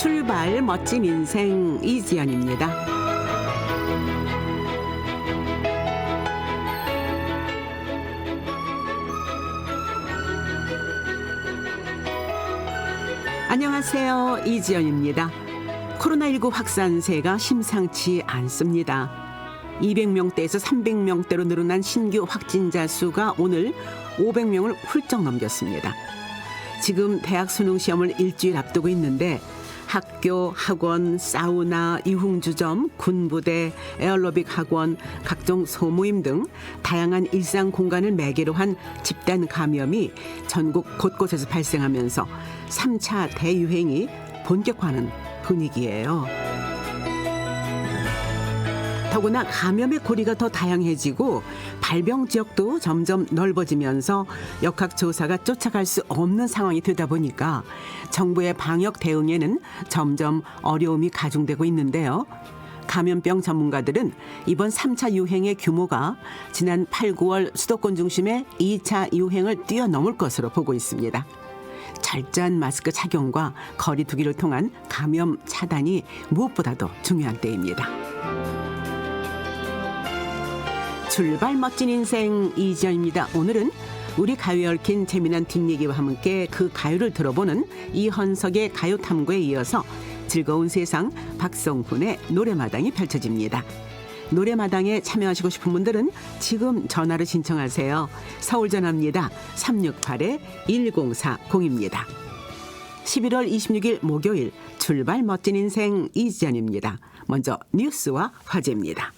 출발 멋진 인생 이지연입니다. 안녕하세요. 이지연입니다. 코로나19 확산세가 심상치 않습니다. 200명대에서 300명대로 늘어난 신규 확진자 수가 오늘 500명을 훌쩍 넘겼습니다. 지금 대학 수능 시험을 일주일 앞두고 있는데 학교, 학원, 사우나, 유흥주점, 군부대, 에어로빅 학원, 각종 소모임 등 다양한 일상 공간을 매개로 한 집단 감염이 전국 곳곳에서 발생하면서 3차 대유행이 본격화하는 분위기예요. 더구나 감염의 고리가 더 다양해지고 발병 지역도 점점 넓어지면서 역학조사가 쫓아갈 수 없는 상황이 되다 보니까 정부의 방역 대응에는 점점 어려움이 가중되고 있는데요. 감염병 전문가들은 이번 3차 유행의 규모가 지난 8, 9월 수도권 중심의 2차 유행을 뛰어넘을 것으로 보고 있습니다. 철저한 마스크 착용과 거리 두기를 통한 감염 차단이 무엇보다도 중요한 때입니다. 출발 멋진 인생 이지연입니다. 오늘은 우리 가요에 얽힌 재미난 뒷얘기와 함께 그 가요를 들어보는 이헌석의 가요 탐구에 이어서 즐거운 세상 박성훈의 노래마당이 펼쳐집니다. 노래마당에 참여하시고 싶은 분들은 지금 전화로 신청하세요. 서울 전화입니다. 368-1040입니다. 11월 26일 목요일 출발 멋진 인생 이지연입니다. 먼저 뉴스와 화제입니다.